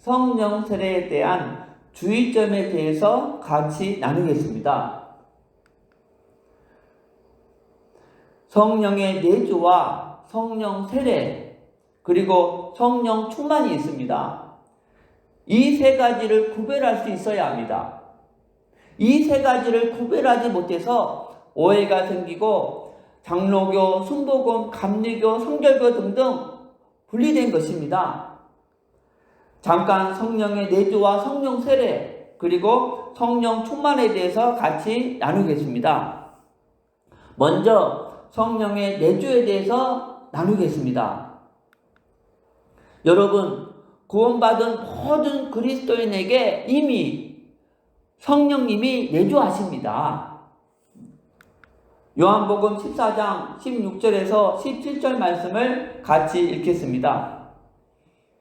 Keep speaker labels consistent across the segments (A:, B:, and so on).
A: 성령 세례에 대한 주의점에 대해서 같이 나누겠습니다. 성령의 내주와 성령 세례 그리고 성령 충만이 있습니다. 이 세 가지를 구별할 수 있어야 합니다. 이 세 가지를 구별하지 못해서 오해가 생기고 장로교, 순복음, 감리교, 성결교 등등 분리된 것입니다. 잠깐 성령의 내주와 성령 세례 그리고 성령 충만에 대해서 같이 나누겠습니다. 먼저 성령의 내주에 대해서 나누겠습니다. 여러분 구원받은 모든 그리스도인에게 이미 성령님이 내주하십니다. 요한복음 14장 16절에서 17절 말씀을 같이 읽겠습니다.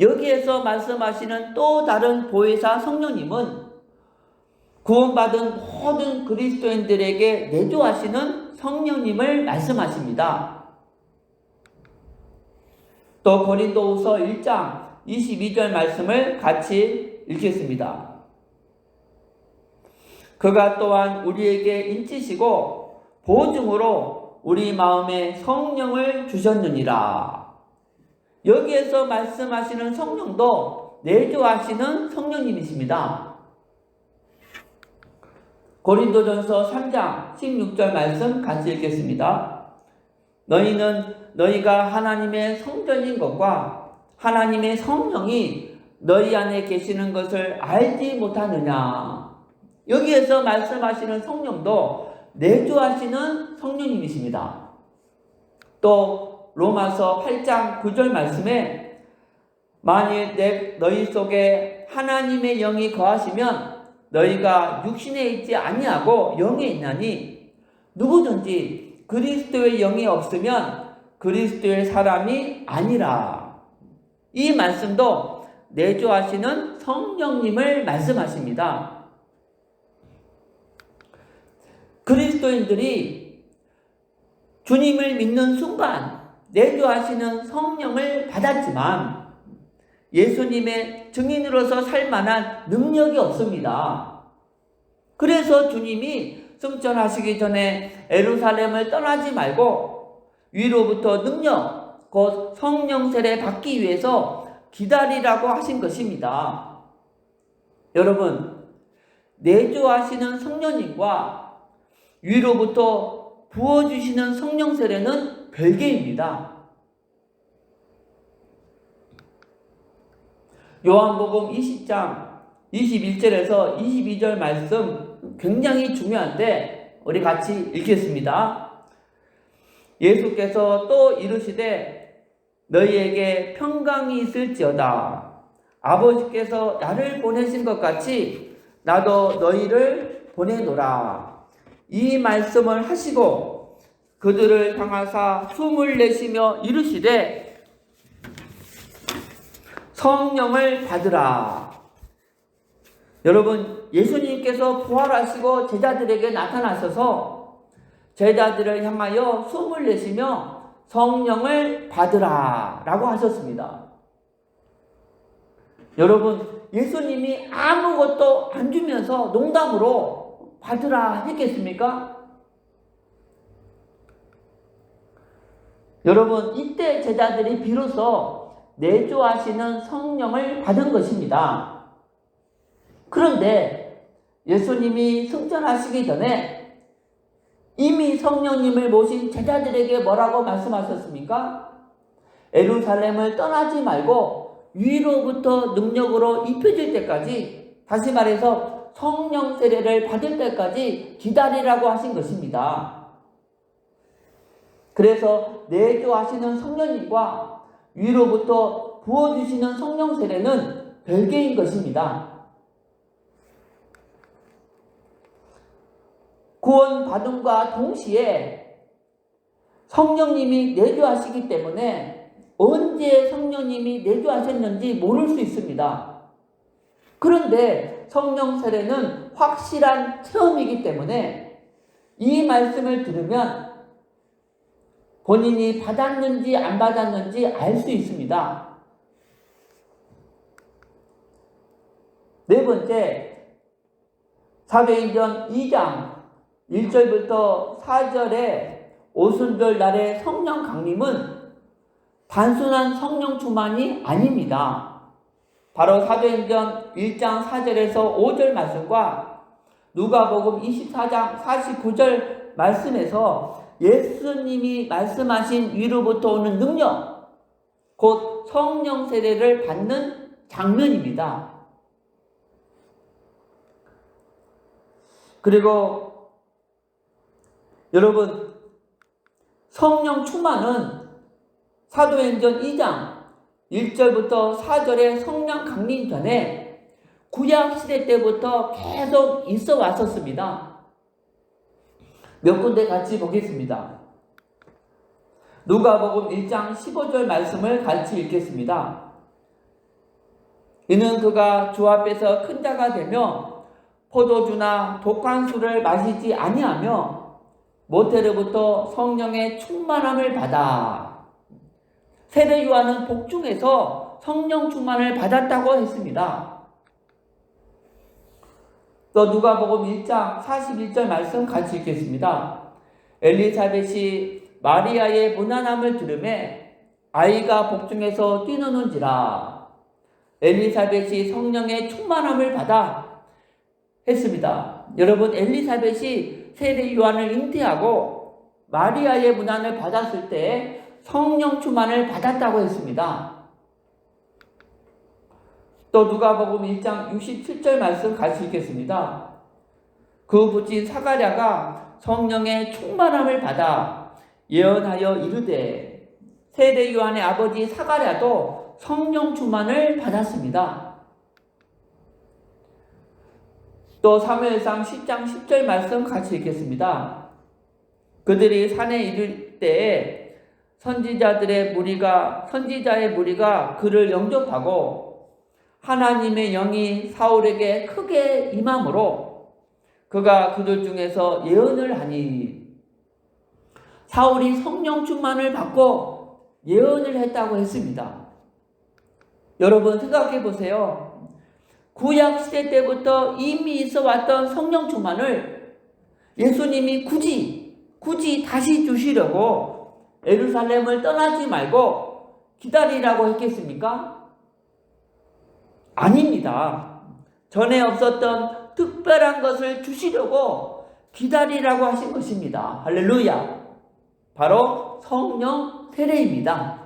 A: 여기에서 말씀하시는 또 다른 보혜사 성령님은 구원받은 모든 그리스도인들에게 내조하시는 성령님을 말씀하십니다. 또 고린도후서 1장 22절 말씀을 같이 읽겠습니다. 그가 또한 우리에게 인치시고 보증으로 우리 마음에 성령을 주셨느니라. 여기에서 말씀하시는 성령도 내조하시는 성령님이십니다. 고린도전서 3장 16절 말씀 같이 읽겠습니다. 너희는 너희가 하나님의 성전인 것과 하나님의 성령이 너희 안에 계시는 것을 알지 못하느냐. 여기에서 말씀하시는 성령도 내주하시는 성령님이십니다. 또 로마서 8장 9절 말씀에 만일 내 너희 속에 하나님의 영이 거하시면 너희가 육신에 있지 아니하고 영에 있나니 누구든지 그리스도의 영이 없으면 그리스도의 사람이 아니라 이 말씀도 내조하시는 성령님을 말씀하십니다. 그리스도인들이 주님을 믿는 순간 내조하시는 성령을 받았지만 예수님의 증인으로서 살 만한 능력이 없습니다. 그래서 주님이 승천하시기 전에 에루살렘을 떠나지 말고 위로부터 능력, 곧 성령 세례 받기 위해서 기다리라고 하신 것입니다. 여러분, 내주하시는 성령님과 위로부터 부어주시는 성령 세례는 별개입니다. 요한복음 20장 21절에서 22절 말씀 굉장히 중요한데 우리 같이 읽겠습니다. 예수께서 또 이르시되 너희에게 평강이 있을지어다. 아버지께서 나를 보내신 것 같이 나도 너희를 보내노라. 이 말씀을 하시고 그들을 향하사 숨을 내쉬며 이르시되 성령을 받으라. 여러분, 예수님께서 부활하시고 제자들에게 나타나셔서 제자들을 향하여 숨을 내쉬며 성령을 받으라. 라고 하셨습니다. 여러분, 예수님이 아무것도 안 주면서 농담으로 받으라 했겠습니까? 여러분, 이때 제자들이 비로소 내조하시는 성령을 받은 것입니다. 그런데 예수님이 승천하시기 전에 이미 성령님을 모신 제자들에게 뭐라고 말씀하셨습니까? 에루살렘을 떠나지 말고 위로부터 능력으로 입혀질 때까지 다시 말해서 성령 세례를 받을 때까지 기다리라고 하신 것입니다. 그래서 내조하시는 성령님과 위로부터 부어주시는 성령 세례는 별개인 것입니다. 구원받음과 동시에 성령님이 내주하시기 때문에 언제 성령님이 내주하셨는지 모를 수 있습니다. 그런데 성령 세례는 확실한 체험이기 때문에 이 말씀을 들으면 본인이 받았는지 안 받았는지 알 수 있습니다. 네 번째, 사도행전 2장 1절부터 4절에 오순절 날의 성령 강림은 단순한 성령 충만이 아닙니다. 바로 사도행전 1장 4절에서 5절 말씀과 누가복음 24장 49절 말씀에서 예수님이 말씀하신 위로부터 오는 능력, 곧 성령 세례를 받는 장면입니다. 그리고 여러분 성령 충만은 사도행전 2장 1절부터 4절의 성령 강림 전에 구약 시대 때부터 계속 있어 왔었습니다. 몇 군데 같이 보겠습니다. 누가복음 1장 15절 말씀을 같이 읽겠습니다. 이는 그가 주 앞에서 큰 자가 되며 포도주나 독한 술을 마시지 아니하며 모태로부터 성령의 충만함을 받아 세례 요한은 복중에서 성령 충만을 받았다고 했습니다. 또 누가복음 1장 41절 말씀 같이 읽겠습니다. 엘리사벳이 마리아의 무난함을 들음에 아이가 복중에서 뛰노는지라 엘리사벳이 성령의 충만함을 받아 했습니다. 여러분 엘리사벳이 세례 요한을 잉태하고 마리아의 문안을 받았을 때 성령 충만을 받았다고 했습니다. 또 누가복음 1장 67절 말씀 같이 읽겠습니다. 그 부친 사가랴가 성령의 충만함을 받아 예언하여 이르되 세례 요한의 아버지 사가랴도 성령 충만을 받았습니다. 또 사무엘상 10장 10절 말씀 같이 읽겠습니다. 그들이 산에 이를 때에 선지자들의 무리가 선지자의 무리가 그를 영접하고 하나님의 영이 사울에게 크게 임함으로 그가 그들 중에서 예언을 하니 사울이 성령 충만을 받고 예언을 했다고 했습니다. 여러분 생각해 보세요. 구약 시대 때부터 이미 있어 왔던 성령 충만을 예수님이 굳이 굳이 다시 주시려고 예루살렘을 떠나지 말고 기다리라고 했겠습니까? 아닙니다. 전에 없었던 특별한 것을 주시려고 기다리라고 하신 것입니다. 할렐루야. 바로 성령 세례입니다.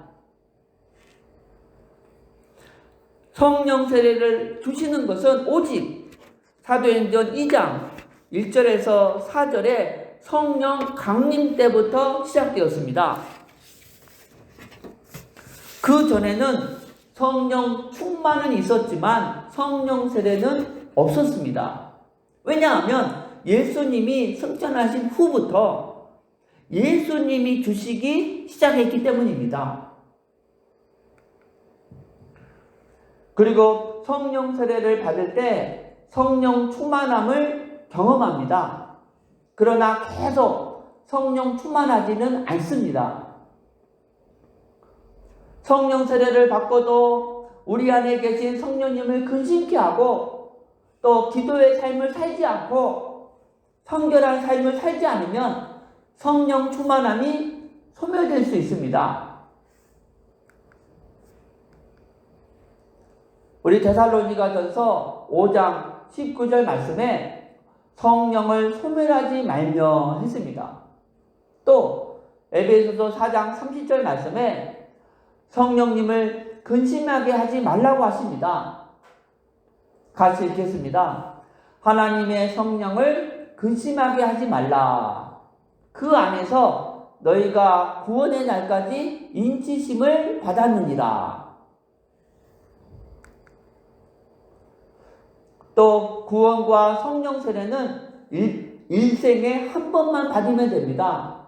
A: 성령 세례를 주시는 것은 오직 사도행전 2장 1절에서 4절에 성령 강림 때부터 시작되었습니다. 그 전에는 성령 충만은 있었지만 성령 세례는 없었습니다. 왜냐하면 예수님이 승천하신 후부터 예수님이 주시기 시작했기 때문입니다. 그리고 성령 세례를 받을 때 성령 충만함을 경험합니다. 그러나 계속 성령 충만하지는 않습니다. 성령 세례를 받고도 우리 안에 계신 성령님을 근심케 하고 또 기도의 삶을 살지 않고 성결한 삶을 살지 않으면 성령 충만함이 소멸될 수 있습니다. 우리 데살로니가 전서 5장 19절 말씀에 성령을 소멸하지 말며 했습니다. 또 에베소서 4장 30절 말씀에 성령님을 근심하게 하지 말라고 하십니다. 같이 읽겠습니다. 하나님의 성령을 근심하게 하지 말라. 그 안에서 너희가 구원의 날까지 인치심을 받았느니라. 또 구원과 성령 세례는 일, 일생에 한 번만 받으면 됩니다.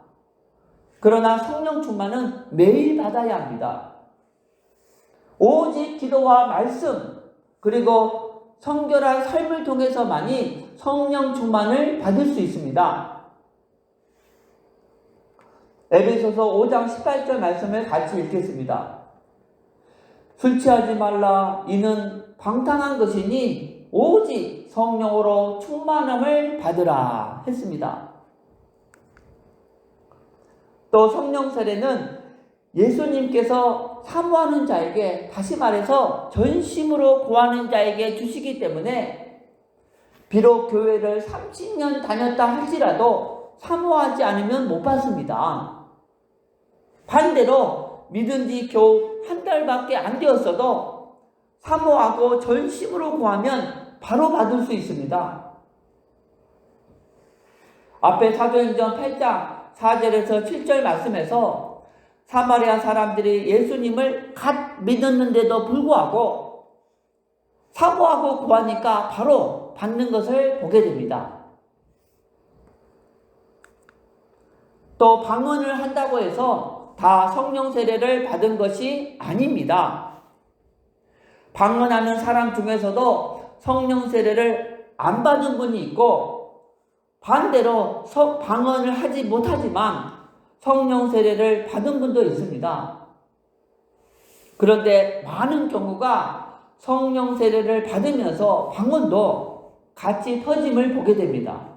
A: 그러나 성령 충만은 매일 받아야 합니다. 오직 기도와 말씀, 그리고 성결한 삶을 통해서만이 성령 충만을 받을 수 있습니다. 에베소서 5장 18절 말씀을 같이 읽겠습니다. 술 취하지 말라 이는 방탕한 것이니 오직 성령으로 충만함을 받으라 했습니다. 또 성령 세례는 예수님께서 사모하는 자에게 다시 말해서 전심으로 구하는 자에게 주시기 때문에 비록 교회를 30년 다녔다 할지라도 사모하지 않으면 못 받습니다. 반대로 믿은 지 겨우 한 달밖에 안 되었어도 사모하고 전심으로 구하면 바로 받을 수 있습니다. 앞에 사도행전 8장 4절에서 7절 말씀에서 사마리아 사람들이 예수님을 갓 믿었는데도 불구하고 사모하고 구하니까 바로 받는 것을 보게 됩니다. 또 방언을 한다고 해서 다 성령 세례를 받은 것이 아닙니다. 방언하는 사람 중에서도 성령 세례를 안 받은 분이 있고 반대로 방언을 하지 못하지만 성령 세례를 받은 분도 있습니다. 그런데 많은 경우가 성령 세례를 받으면서 방언도 같이 터짐을 보게 됩니다.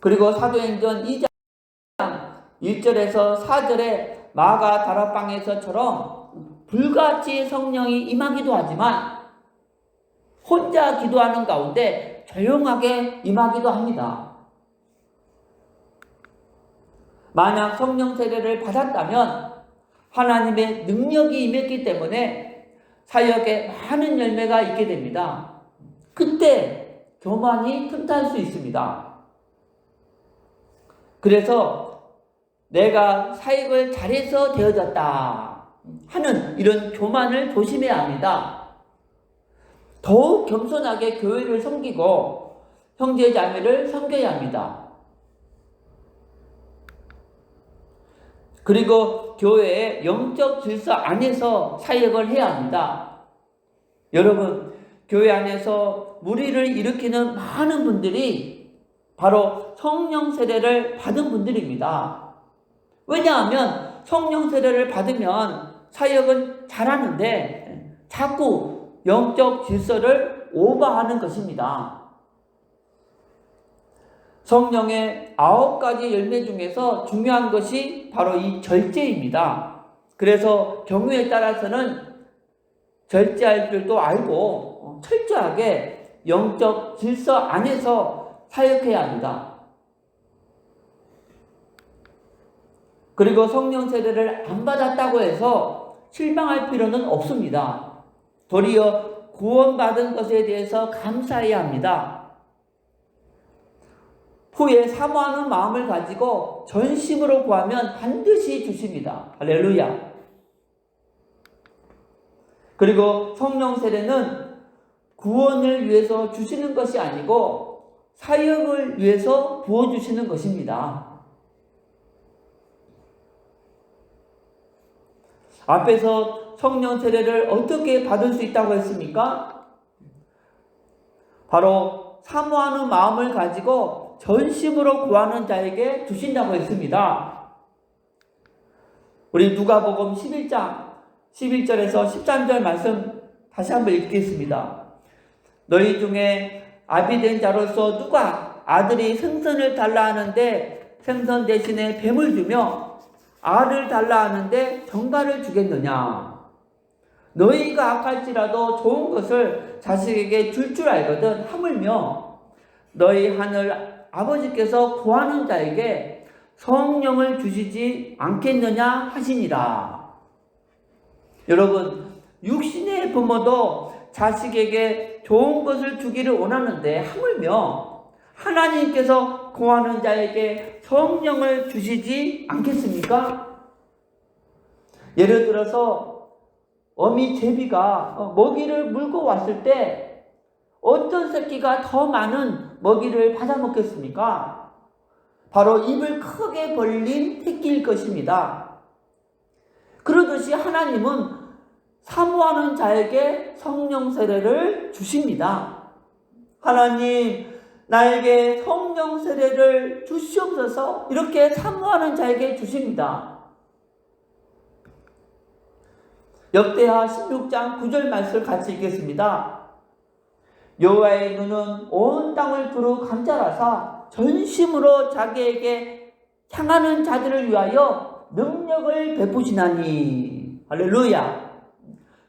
A: 그리고 사도행전 2장 1절에서 4절에 마가 다락방에서처럼 불같이 성령이 임하기도 하지만 혼자 기도하는 가운데 조용하게 임하기도 합니다. 만약 성령 세례를 받았다면 하나님의 능력이 임했기 때문에 사역에 많은 열매가 있게 됩니다. 그때 교만이 틈탈 수 있습니다. 그래서 내가 사역을 잘해서 되어졌다 하는 이런 교만을 조심해야 합니다. 더욱 겸손하게 교회를 섬기고 형제 자매를 섬겨야 합니다. 그리고 교회의 영적 질서 안에서 사역을 해야 합니다. 여러분, 교회 안에서 무리를 일으키는 많은 분들이 바로 성령 세례를 받은 분들입니다. 왜냐하면 성령 세례를 받으면 사역은 잘하는데 자꾸 영적 질서를 오버하는 것입니다. 성령의 아홉 가지 열매 중에서 중요한 것이 바로 이 절제입니다. 그래서 경우에 따라서는 절제할 줄도 알고 철저하게 영적 질서 안에서 사역해야 합니다. 그리고 성령 세례를 안 받았다고 해서 실망할 필요는 없습니다. 도리어 구원받은 것에 대해서 감사해야 합니다. 후에 사모하는 마음을 가지고 전심으로 구하면 반드시 주십니다. 할렐루야. 그리고 성령 세례는 구원을 위해서 주시는 것이 아니고 사역을 위해서 부어주시는 것입니다. 앞에서 성령 세례를 어떻게 받을 수 있다고 했습니까? 바로 사모하는 마음을 가지고 전심으로 구하는 자에게 주신다고 했습니다. 우리 누가복음 11장 11절에서 13절 말씀 다시 한번 읽겠습니다. 너희 중에 아비된 자로서 누가 아들이 생선을 달라 하는데 생선 대신에 뱀을 주며 알을 달라 하는데 정갈을 주겠느냐? 너희가 악할지라도 좋은 것을 자식에게 줄줄 알거든 하물며 너희 하늘 아버지께서 구하는 자에게 성령을 주시지 않겠느냐 하시니라. 여러분, 육신의 부모도 자식에게 좋은 것을 주기를 원하는데 하물며 하나님께서 구하는 자에게 성령을 주시지 않겠습니까? 예를 들어서 어미 제비가 먹이를 물고 왔을 때 어떤 새끼가 더 많은 먹이를 받아 먹겠습니까? 바로 입을 크게 벌린 새끼일 것입니다. 그러듯이 하나님은 사모하는 자에게 성령 세례를 주십니다. 하나님, 나에게 성령 세례를 주시옵소서 이렇게 사모하는 자에게 주십니다. 역대하 16장 9절 말씀을 같이 읽겠습니다. 여호와의 눈은 온 땅을 두루 감자라사 전심으로 자기에게 향하는 자들을 위하여 능력을 베푸시나니 할렐루야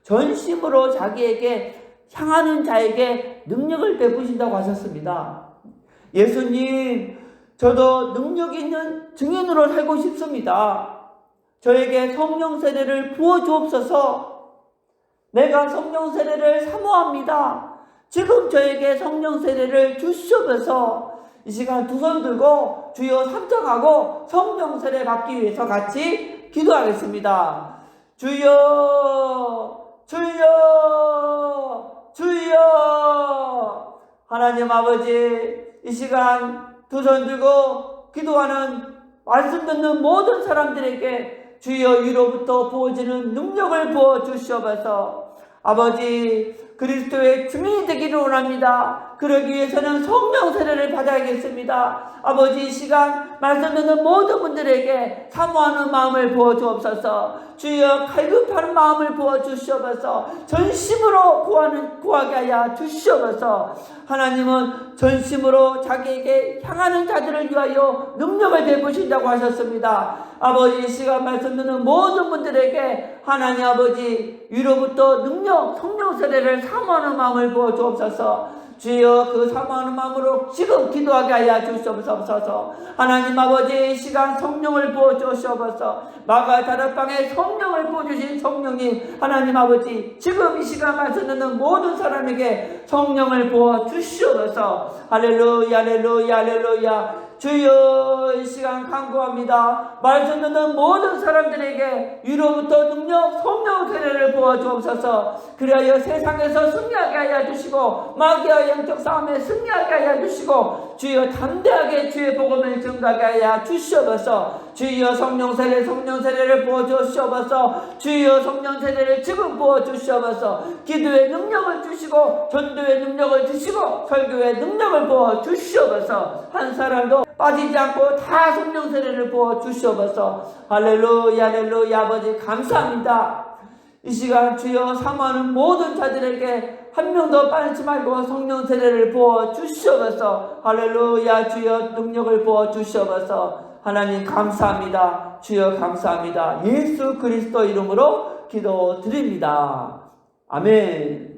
A: 전심으로 자기에게 향하는 자에게 능력을 베푸신다고 하셨습니다. 예수님 저도 능력 있는 증인으로 살고 싶습니다. 저에게 성령 세례를 부어 주옵소서. 내가 성령 세례를 사모합니다. 지금 저에게 성령 세례를 주시옵소서. 이 시간 두 손 들고 주여 삼정하고 성령 세례 받기 위해서 같이 기도하겠습니다. 주여, 주여, 주여. 하나님 아버지, 이 시간 두 손 들고 기도하는 말씀 듣는 모든 사람들에게 주여 위로부터 부어지는 능력을 부어 주시옵소서. 아버지 그리스도의 주민이 되기를 원합니다. 그러기 위해서는 성령 세례를 받아야겠습니다. 아버지 이 시간 말씀 듣는 모든 분들에게 사모하는 마음을 부어 주옵소서. 주여 갈급하는 마음을 부어 주시옵소서. 전심으로 구하는 구하게 하여 주시옵소서. 하나님은 전심으로 자기에게 향하는 자들을 위하여 능력을 베푸신다고 하셨습니다. 아버지 이 시간 말씀 듣는 모든 분들에게 하나님 아버지 위로부터 능력 성령 세례를 사모하는 마음을 부어 주옵소서. 주여 그 사모하는 마음으로 지금 기도하게 하여 주시옵소서. 하나님 아버지 이 시간 성령을 부어 주시옵소서. 마가 다락방에 성령을 부어 주신 성령님 하나님 아버지 지금 이 시간 말씀 듣는 모든 사람에게 성령을 부어 주시옵소서. 할렐루야 할렐루야 할렐루야. 주여 이 시간 간구합니다. 말씀 듣는 모든 사람들에게 위로부터 능력 성령 세례를 부어 주옵소서. 그리하여 세상에서 승리하게 하여 주시고 마귀와 영적 싸움에 승리하게 하여 주시고 주여 담대하게 주의 복음을 증가하게 하여 주시옵소서. 주여 성령 세례 성령 세례를 부어 주시옵소서. 주여 성령 세례를 지금 부어 주시옵소서. 기도의 능력을 주시고 전도의 능력을 주시고 설교의 능력을 부어 주시옵소서. 한 사람도 빠지지 않고 다 성령 세례를 부어 주시옵소서. 할렐루야 할렐루야 아버지 감사합니다. 이 시간 주여 사모하는 모든 자들에게 한 명도 빠지지 말고 성령 세례를 부어 주시옵소서. 할렐루야 주여 능력을 부어 주시옵소서. 하나님 감사합니다. 주여 감사합니다. 예수 그리스도 이름으로 기도드립니다. 아멘.